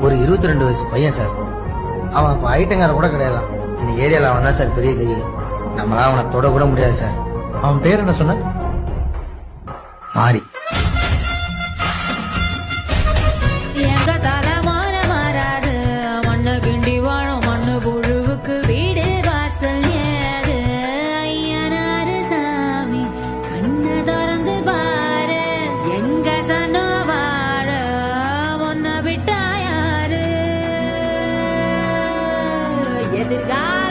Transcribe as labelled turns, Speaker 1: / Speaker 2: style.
Speaker 1: ஒரு இருபத்தி ரெண்டு வயசு பையன் சார். அவன் அப்ப ஐட்டங்கார கூட கிடையாதான் இந்த ஏரியால அவன் தான் சார் பெரிய கை. நம்மளால அவனை தொட கூட முடியாது சார்.
Speaker 2: அவன் பேர் என்ன சொன்ன
Speaker 1: மாறி
Speaker 3: Pedregal.